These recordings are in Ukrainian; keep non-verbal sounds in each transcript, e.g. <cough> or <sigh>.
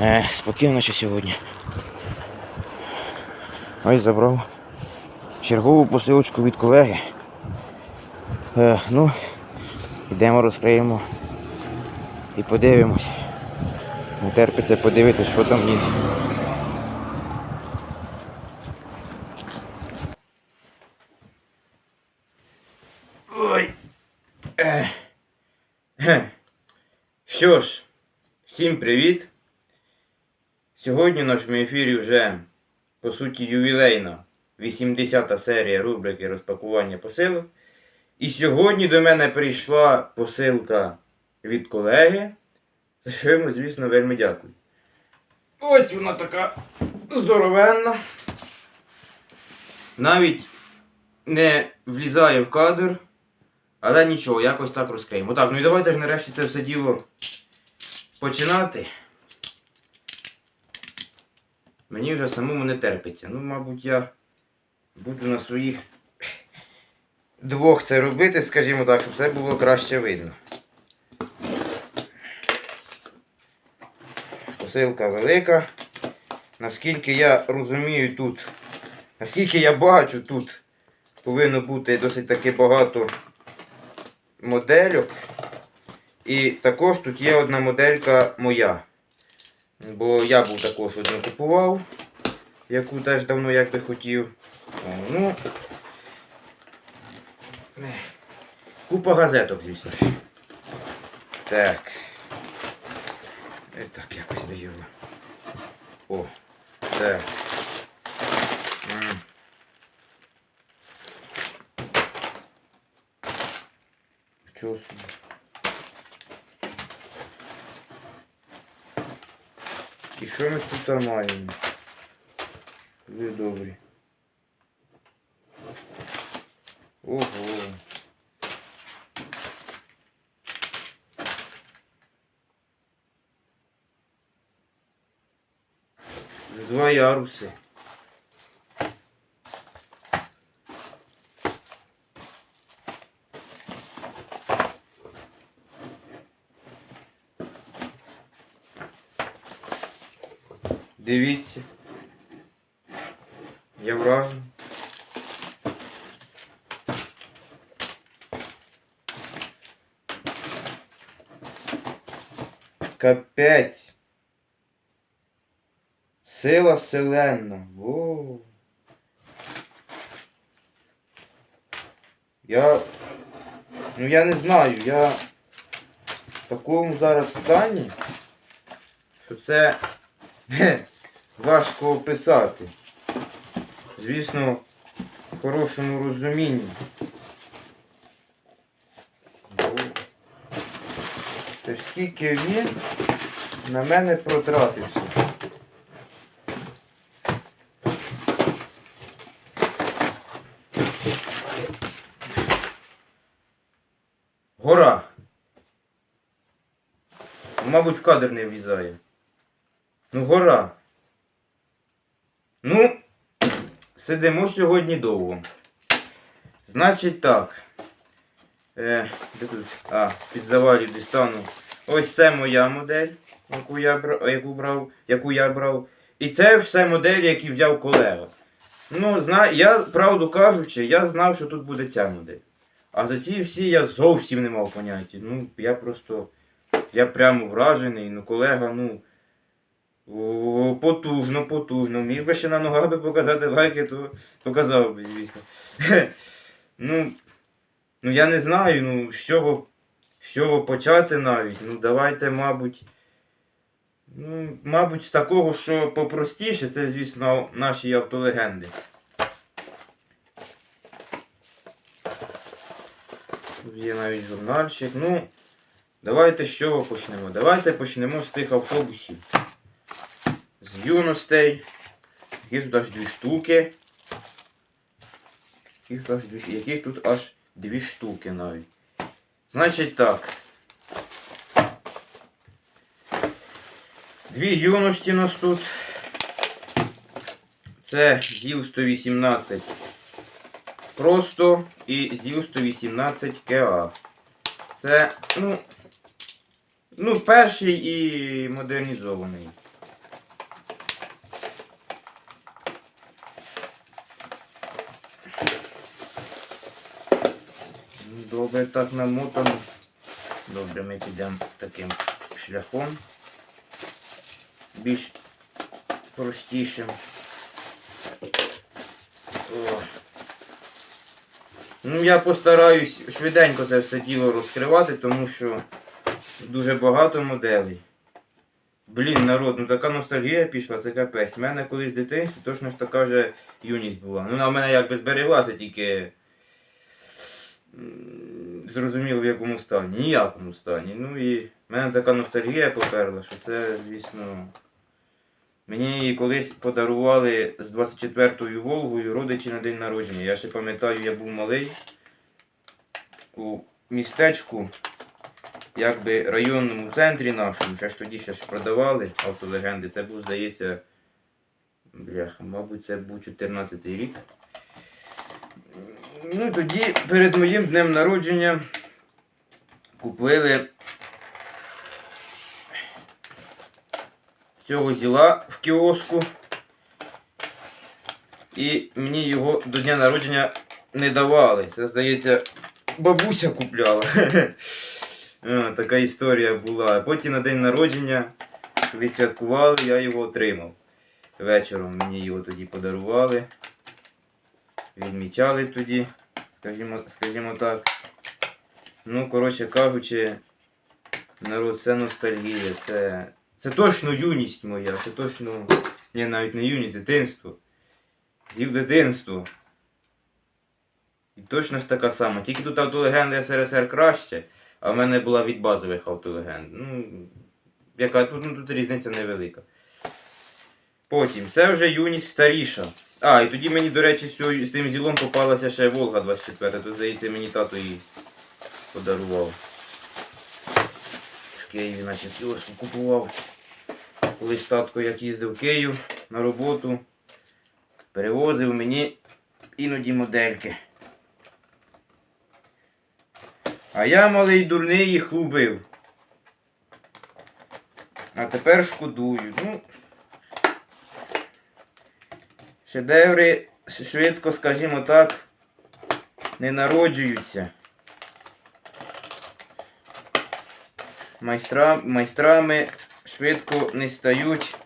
Е, спокійно ще сьогодні. Ось забрав чергову посилочку від колеги. Е, ну, йдемо розкриємо і подивимось. Не терпиться подивитись, що там є. Ой. Е. Що ж, всім привіт. Сьогодні в нашому ефірі вже, по суті, ювілейна 80-та серія рубрики розпакування посилок. І сьогодні до мене прийшла посилка від колеги, за що йому, звісно, вельми дякую. Ось вона така здоровенна. Навіть не влізає в кадр, але нічого, якось так розкриємо. Так, ну і давайте ж нарешті це все діло починати. Мені вже самому не терпиться. Ну, мабуть, я буду на своїх двох це робити, скажімо так, щоб це було краще видно. Посилка велика. Наскільки я розумію тут, наскільки я бачу, тут повинно бути досить таки багато модельок. І також тут є одна моделька моя. Бо я був також одну купував, яку теж давно як би хотів. О, ну, Купа газеток, звісно. Так. Так, якось даю. О, так. М. Чого собі? І що ми тут маємо? Ви добрі. Ого. Два яруси. Дивіться. Я вражений. Капець. Сила вселенна. Воу. Я. Ну я не знаю, я в такому зараз стані, що це важко описати. Звісно, в хорошому розумінні. Тож скільки він на мене протратився. Гора. Мабуть, в кадр не влізає. Ну, гора. Ну, сидимо сьогодні довго. Значить так. Е, де тут? А, під завалів дістану. Ось це моя модель, яку я брав, яку брав, яку я брав. І це все моделі, які взяв колега. Ну, зна... я, правду кажучи, я знав, що тут буде ця модель. А за ці всі я зовсім не мав поняття. Ну, я просто. Я прямо вражений, ну колега, ну. О, потужно, потужно. Міг би ще на ногах би показати лайки, то показав би, звісно. <laughs> ну, ну я не знаю, ну, з чого, з чого почати навіть. Ну, давайте, мабуть. Ну, мабуть, з такого, що попростіше, це, звісно, наші автолегенди. Тут є навіть журнальчик. Ну, давайте з чого почнемо? Давайте почнемо з тих автобусів. З юностей. Яких тут аж дві штуки. Яких тут аж дві, яких тут аж дві штуки навіть. Значить так. Дві юності у нас тут. Це ЗІЛ 118 просто і ЗІЛ 118 КА. Це, ну, ну, перший і модернізований. Добре так намотано. Добре, ми підемо таким шляхом. Більш простішим. О. Ну, я постараюсь швиденько це все діло розкривати, тому що дуже багато моделей. Блін, народ, ну така ностальгія пішла, це капець. У мене колись дитинство, точно ж така же юність була. Ну, вона в мене якби збереглася, тільки зрозуміло в якому стані. Ніякому стані. Ну і в мене така ностальгія поперла, що це, звісно. Мені її колись подарували з 24-ю Волгою родичі на день народження. Я ще пам'ятаю, я був малий у містечку, якби районному центрі нашому, ще ж тоді ще ж продавали автолегенди. Це був, здається, бляха, мабуть, це був 14-й рік. Ну, тоді перед моїм днем народження купили цього зіла в кіоску. І мені його до дня народження не давали. Це, здається, бабуся купляла. <laughs> Е, Така історія була. Потім на день народження, коли святкували, я його отримав. Вечором мені його тоді подарували. Відмічали тоді, скажімо, скажімо так. Ну, коротше кажучи, народ, це ностальгія, це. Це точно юність моя, це точно. Ні, навіть не юність, дитинство. Зів дитинство. І точно ж така сама. Тільки тут автолегенда СРСР краще, а в мене була від базових автолегенд. Ну, яка ну, тут різниця невелика. Потім, це вже юність старіша. А, і тоді мені, до речі, з, тим зілом попалася ще Волга 24, то здається, мені тато її подарував. В Києві, наче кіоску купував. Колись татко як їздив в Київ на роботу, перевозив мені іноді модельки. А я малий дурний їх любив. А тепер шкодую. Ну, шедеври швидко, скажімо так, не народжуються. Майстра, майстрами швидко не стають.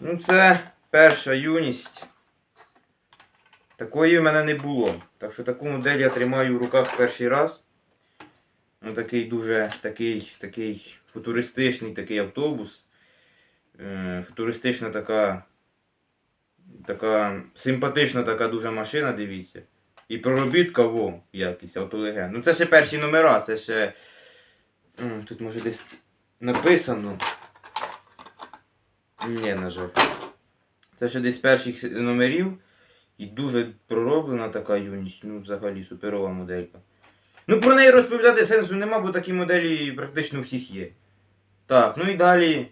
Ну, це перша юність. Такої в мене не було. Так що таку модель я тримаю в руках перший раз. Ну, такий дуже такий, такий футуристичний такий автобус. Е, футуристична така. Така симпатична така дуже машина, дивіться. І проробітка во, якість автолеген. Ну це ще перші номера, це ще. Тут може десь написано. Ні, на жаль. Це ще десь перших номерів. І дуже пророблена така юність. Ну, взагалі суперова моделька. Ну, про неї розповідати сенсу нема, бо такі моделі практично у всіх є. Так, ну і далі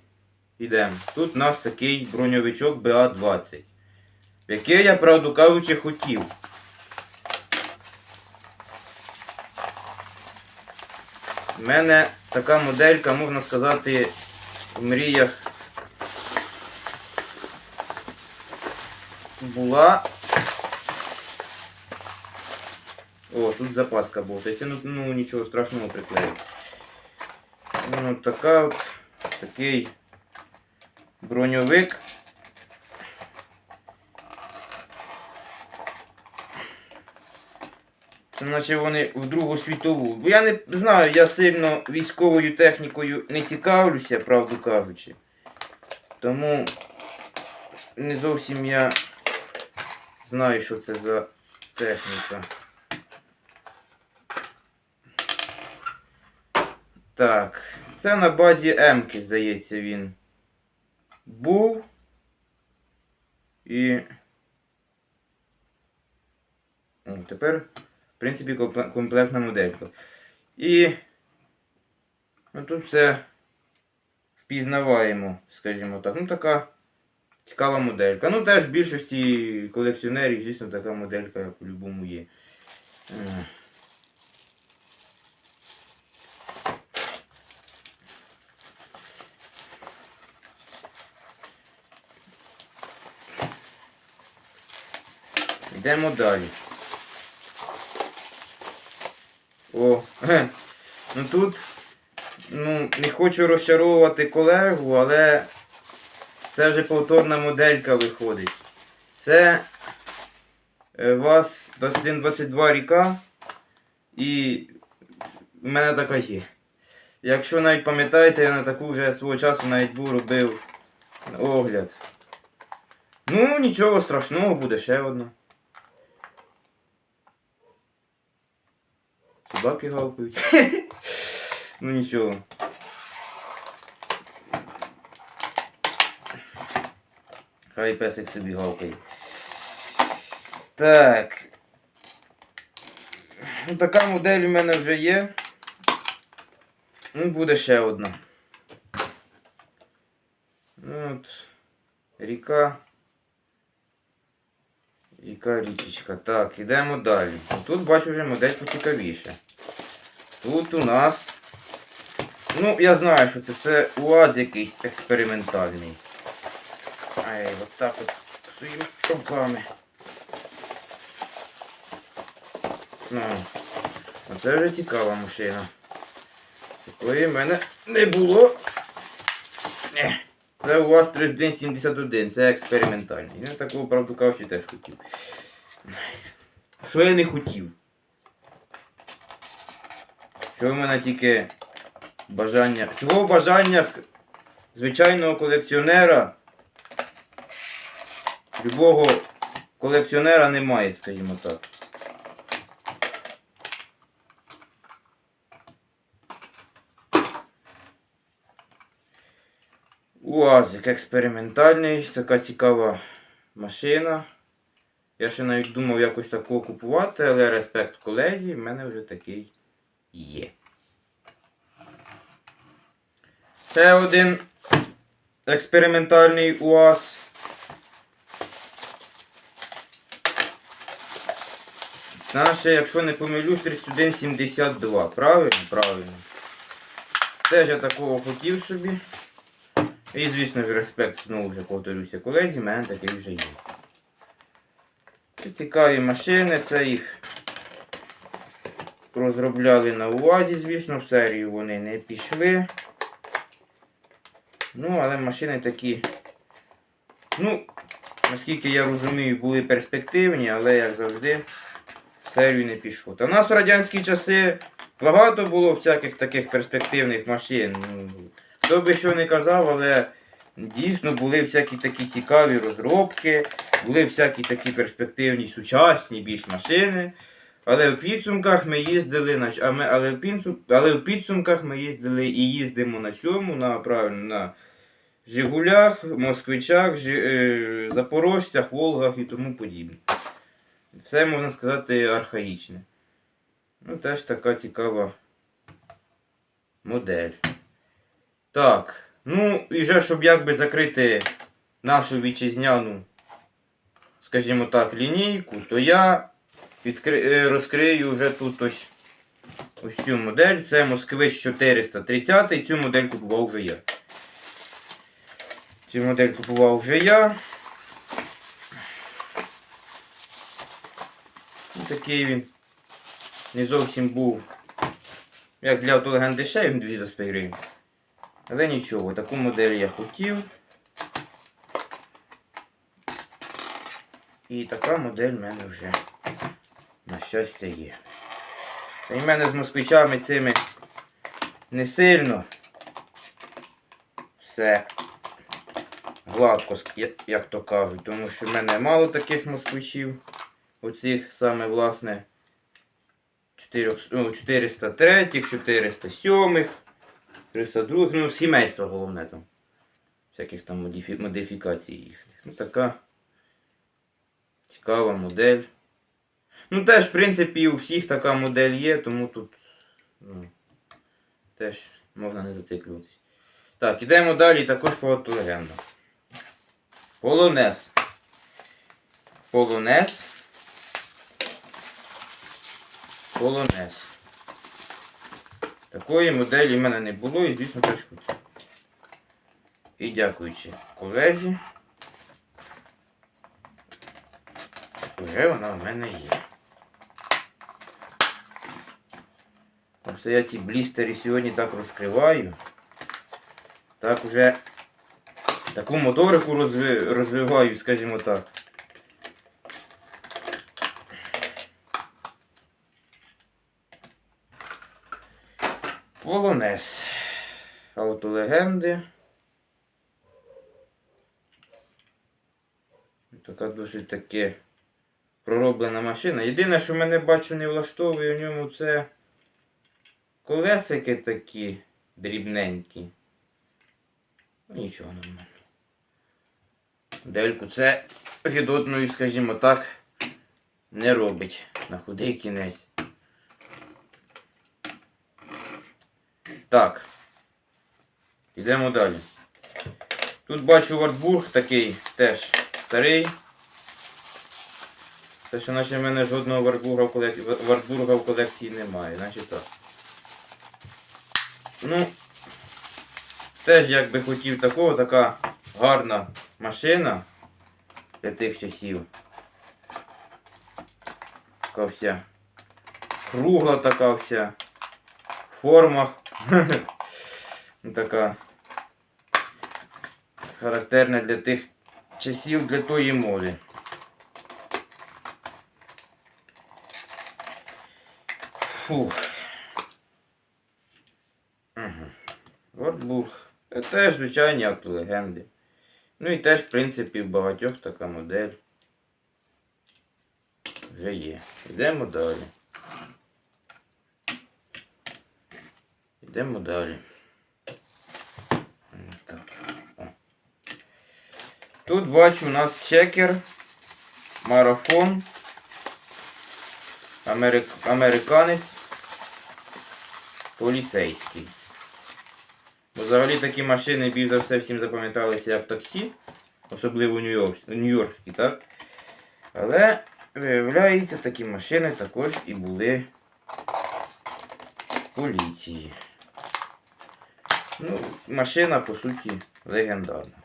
йдемо. Тут у нас такий броньовичок БА-20. Який я, правду кажучи, хотів. У мене така моделька, можна сказати, в мріях була. О, тут запаска була. Тобто, ну, ну нічого страшного приклеїв. Ну, така от, такий броньовик. Це наче вони в Другу світову. Бо я не знаю, я сильно військовою технікою не цікавлюся, правду кажучи. Тому не зовсім я знаю, що це за техніка. Так, це на базі М-ки, здається, він був. І. Тепер, в принципі, комплектна моделька. І. Ну тут все впізнаваємо, скажімо так. Ну така цікава моделька. Ну теж в більшості колекціонерів, звісно, така моделька по-любому є. Йдемо далі. О, ге. ну тут ну, не хочу розчаровувати колегу, але це вже повторна моделька виходить. Це е, ВАЗ 2122 ріка і в мене така є. Якщо навіть пам'ятаєте, я на таку вже свого часу навіть був робив огляд. Ну, нічого страшного, буде ще одна. Собаки гавкають. <laughs> ну нічого. Хай песик собі гавкає. Так. Ну, така модель у мене вже є. Ну, буде ще одна. Ну, от. Ріка. Ріка річечка. Так, ідемо далі. Тут бачу вже модель поцікавіше. Тут у нас. Ну, я знаю, що це, це УАЗ якийсь експериментальний. Ай, от так от своїми руками. Ну, оце вже цікава машина. Такої в мене не було. Е, Це у вас 3171, це експериментальний. Я такого, правду кажучи, теж хотів. Що я не хотів? Що в мене тільки бажання. Чого в бажаннях звичайного колекціонера? Любого колекціонера немає, скажімо так. УАЗик експериментальний, така цікава машина. Я ще навіть думав якось такого купувати, але респект колезі, в мене вже такий є. Ще один експериментальний УАЗ. Наше, якщо не помилюсь, 3172. Правильно? Правильно. Теж я такого хотів собі. І, звісно ж, респект, знову вже повторюся, колезі, в мене такий вже є. Це цікаві машини, це їх розробляли на УАЗі, звісно, в серію вони не пішли. Ну, але машини такі, ну, наскільки я розумію, були перспективні, але як завжди, в серію не пішло. Та в нас в радянські часи багато було всяких таких перспективних машин. Ну, Хто би що не казав, але дійсно були всякі такі цікаві розробки, були всякі такі перспективні, сучасні більш машини. Але в підсумках ми їздили на але, в підсум, але в підсумках ми їздили і їздимо на чому? На правильно, на Жигулях, Москвичах, Жи, е, Запорожцях, Волгах і тому подібне. Все можна сказати архаїчне. Ну, теж така цікава модель. Так. Ну, і вже, щоб якби закрити нашу вітчизняну, скажімо так, лінійку, то я е, розкрию вже тут ось, ось цю модель. Це Москвич 430. Цю модель купував вже я. Цю модель купував вже я. Ось Такий він не зовсім був. Як для автолегенд дешевий, 200 гривень. Але нічого, таку модель я хотів. І така модель в мене вже, щастя, є. Й в мене з москвичами цими не сильно все гладко, як то кажуть, тому що в мене мало таких москвичів. Оцих саме, власне, 4, ну, 403, 407. 302, ну, сімейство головне там. Всяких там модифікацій їхніх. Ну, така цікава модель. Ну, теж, в принципі, у всіх така модель є, тому тут ну, теж можна не зациклюватись. Так, ідемо далі також по автолегендам. Полонез. Полонез. Полонез. Такої моделі в мене не було і, звісно, хотів. І дякуючи колезі, вже вона в мене є. Ось я ці блістери сьогодні так розкриваю. Так уже таку моторику розви... розвиваю, скажімо так. Полонез. Автолегенди. Така досить таки пророблена машина. Єдине, що мене бачу не влаштовує в ньому, це колесики такі дрібненькі. Нічого нормально. Дельку це від одної, скажімо так, не робить на худий кінець. Так. Йдемо далі. Тут бачу Вартбург такий теж старий. Те, що наче в мене жодного Вартбурга в колекції, в колекції немає, значить так. Ну, теж як би хотів такого, така гарна машина для тих часів. Така вся кругла така вся. В формах. <laughs> Така характерна для тих часів, для тої моди. Фух. Вордбург. Теж звичайні автолегенди. Ну і теж, в принципі, в багатьох така модель вже є. Йдемо далі. Йдемо далі. Так. Тут бачу у нас чекер, марафон, америк... американець, поліцейський. Взагалі такі машини більш за все всім запам'яталися як таксі, особливо нью-йоркські, так? Але, виявляється, такі машини також і були в поліції. Ну, машина, по суті, легендарна.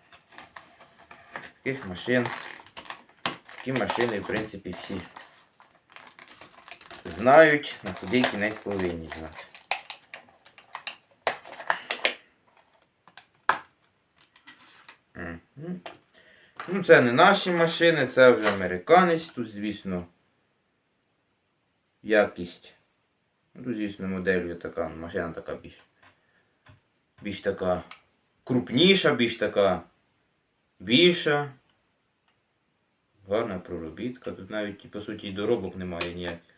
Таких машин, такі машини, в принципі, всі знають, на куди кінець повинні знати. Ну, це не наші машини, це вже американець. Тут, звісно, якість. Ну, тут, звісно, модель вже така, машина така більш. Більш така крупніша, більш така більша. Гарна проробітка. Тут навіть, по суті, доробок немає ніяких.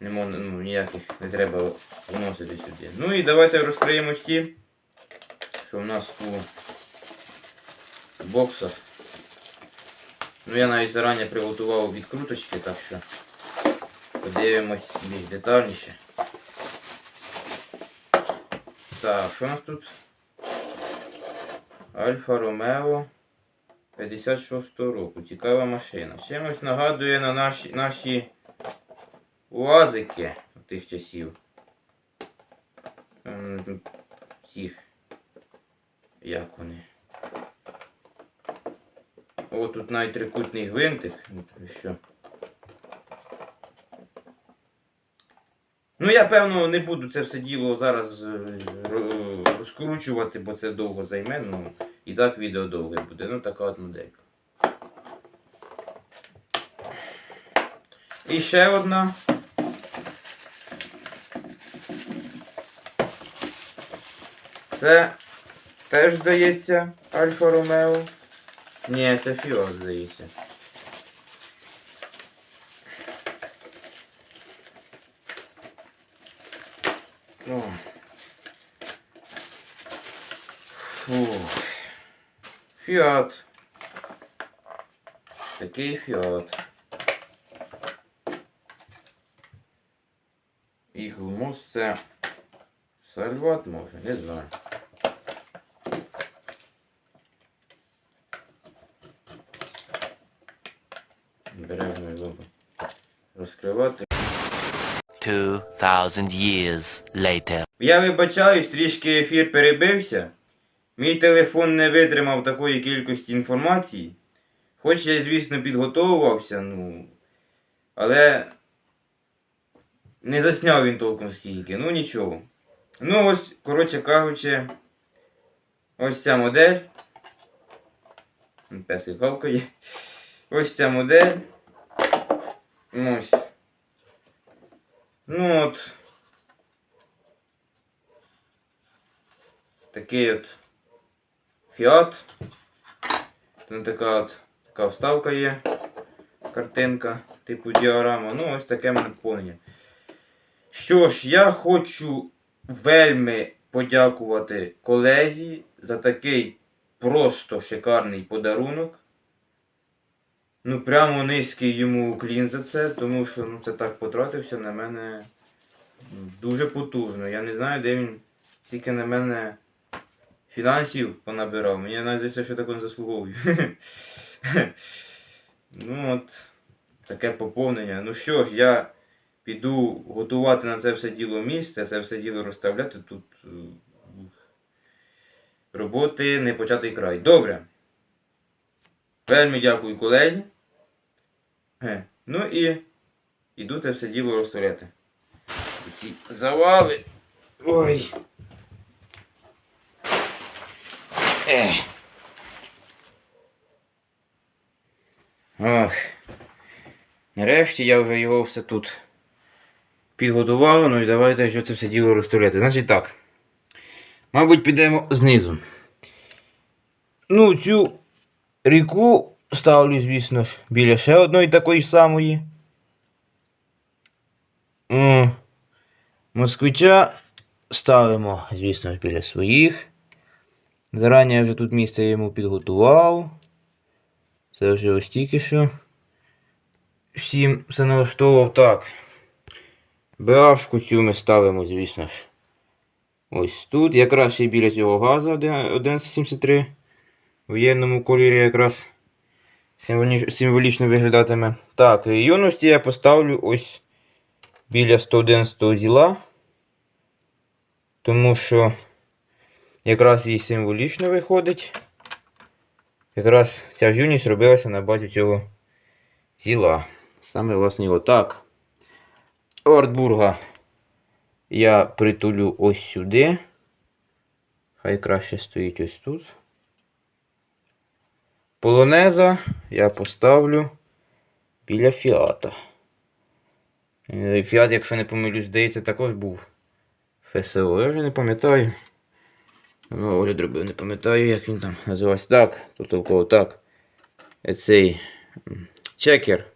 Нема, ну, ніяких не треба вносити сюди. Ну і давайте розкриємо ті, що в нас у боксах. Ну я навіть зарані приготував відкруточки, так що подивимось більш детальніше. Так, що у нас тут? Альфа Ромео 56 року. Цікава машина. Чимось нагадує на наші, наші УАЗики тих часів. Цих. Як вони? О, тут навіть трикутний гвинтик. Ну, Що? Ну, я певно не буду це все діло зараз е, розкручувати, бо це довго займе. Ну, і так відео довге буде. Ну, така от моделька. І ще одна. Це теж здається Альфа Ромео. Ні, це Фіат, здається. О. Фу. Фіат. Такий фіат. Іглмос це Сальват може, не знаю. 2,000 years later. Я вибачаюсь, трішки ефір перебився. Мій телефон не витримав такої кількості інформації. Хоч я, звісно, підготовувався, ну. Але не засняв він толком скільки, ну нічого. Ну ось, коротше кажучи, ось ця модель. Песик хавкає. Ось ця модель. Ось. Ну от. Такий от фіат. Там така от така вставка є. Картинка, типу діорама. Ну, ось таке мене поповнення. Що ж, я хочу вельми подякувати колезі за такий просто шикарний подарунок. Ну, прямо низький йому уклін за це, тому що ну, це так потратився на мене дуже потужно. Я не знаю, де він тільки на мене фінансів понабирав. Мені навіть здається, що так не заслуговую. <laughs> ну от, таке поповнення. Ну що ж, я піду готувати на це все діло місце, це все діло розставляти тут. е, Роботи не початий край. Добре. Вельми дякую колезі. Ну і іду це все діло розставляти. Ці завали. Ой. Ех. Нарешті я вже його все тут підготував. Ну і давайте що це все діло розставляти. Значить так. Мабуть, підемо знизу. Ну, цю ріку ставлю, звісно ж, біля ще одної такої самої. Москвича ставимо, звісно ж, біля своїх. Зарані я вже тут місце йому підготував. Це вже ось тільки що. Всім все налаштовував так. БАшку цю ми ставимо, звісно ж. Ось тут. Якраз ще біля цього газу 1173. В єдному кольорі якраз символічно виглядатиме. Так, юності я поставлю ось біля 111 зіла. Тому що якраз їй символічно виходить. Якраз ця ж юність робилася на базі цього зіла. Саме власне його. Так. Ортбурга я притулю ось сюди. Хай краще стоїть ось тут. Полонеза я поставлю біля фіата. Е, Фіат, якщо не помилюсь, здається, також був ФСО. Я вже не пам'ятаю. Ну, огляд робив, не пам'ятаю, як він там називався. Так, тут толково так. Е, Цей чекер.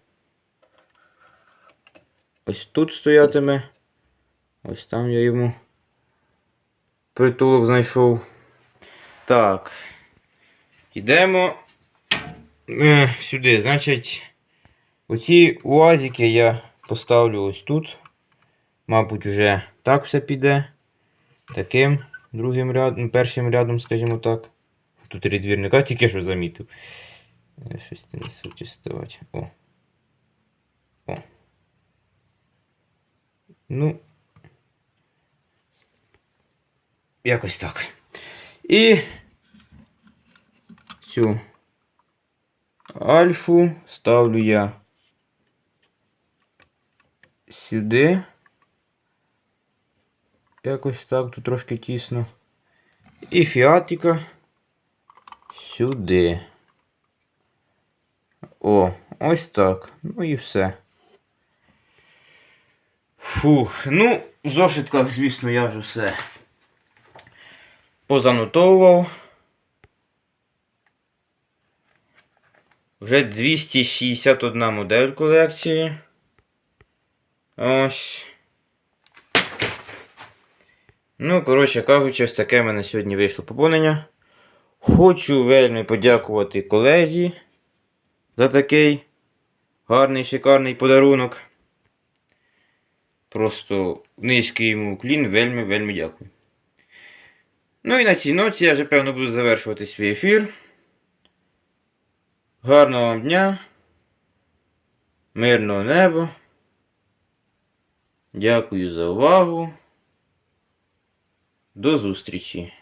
Ось тут стоятиме. Ось там я йому притулок знайшов. Так. Йдемо е, сюди. Значить, оці уазики я поставлю ось тут. Мабуть, вже так все піде. Таким другим рядом, першим рядом, скажімо так. Тут рідвірника тільки що замітив. Е, Щось не хоче ставати. О. О. Ну. Якось так. І цю альфу ставлю я сюди. Якось так, тут трошки тісно. І фіатіка сюди. О, ось так. Ну і все. Фух, ну, в зошитках, звісно, я вже все позанотовував. Вже 261 модель колекції. Ось. Ну, коротше кажучи, ось таке в мене сьогодні вийшло поповнення. Хочу вельми подякувати колезі за такий гарний шикарний подарунок. Просто низький йому уклін, вельми, вельми дякую. Ну і на цій ноті я вже певно буду завершувати свій ефір. Гарного вам дня. Мирного неба. Дякую за увагу. До зустрічі!